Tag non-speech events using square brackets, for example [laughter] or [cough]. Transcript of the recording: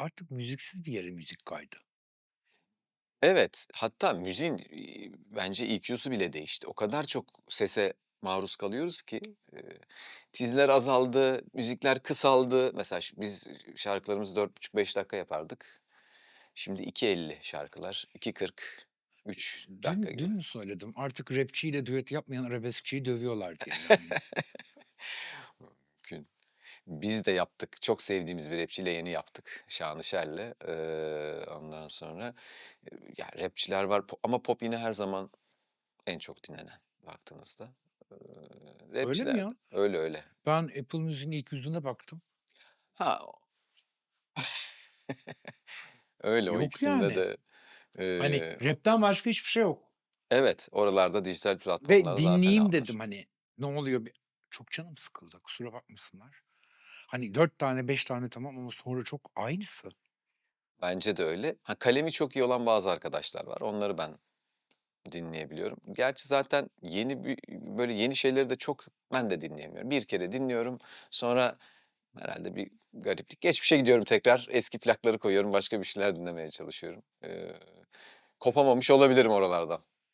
artık müziksiz bir yere müzik kaydı. Evet, hatta müziğin, iii, bence EQ'su bile değişti. O kadar çok sese maruz kalıyoruz ki, eee, tizler azaldı, müzikler kısaldı. Mesela ş biz şarkılarımızı 4,5-5 dakika yapardık. Şimdi 2.50 şarkılar, 2.40, 3 dakika Dün gibi. dün mü söyledim? Artık rapçiyle düet yapmayan arabeskçiyi dövüyorlar diye yani. [laughs] [laughs] Biz de yaptık. Çok sevdiğimiz bir rapçiyle yeni yaptık Şanışer'le. Eee, ondan sonra, ya rapçiler var ama pop yine her zaman en çok dinlenen baktığınızda. Eee, Öyle mi rapçiler ya? Öyle, öyle. Ben Apple Music'in ilk yüzüne baktım. Ha, o [laughs] Öyle, o Yok ikisinde yani. de, Hani eee rap'ten başka hiçbir şey yok. Evet, oralarda dijital Ve platformlarda daha fena dinleyeyim dedim hani. Ne oluyor bir Çok canım sıkıldı, kusura bakmasınlar. Hani 4 tane 5 tane tamam ama sonra çok aynısı. Bence de öyle. Ha, kalemi çok iyi olan bazı arkadaşlar var. Onları ben dinleyebiliyorum. Gerçi zaten yeni böyle yeni şeyleri de çok ben de dinleyemiyorum. Bir kere dinliyorum, sonra herhâlde bir gariplik. Geçmişe gidiyorum tekrar, eski plakları koyuyorum, başka bir şeyler dinlemeye çalışıyorum. Eee, kopamamış olabilirim oralardan.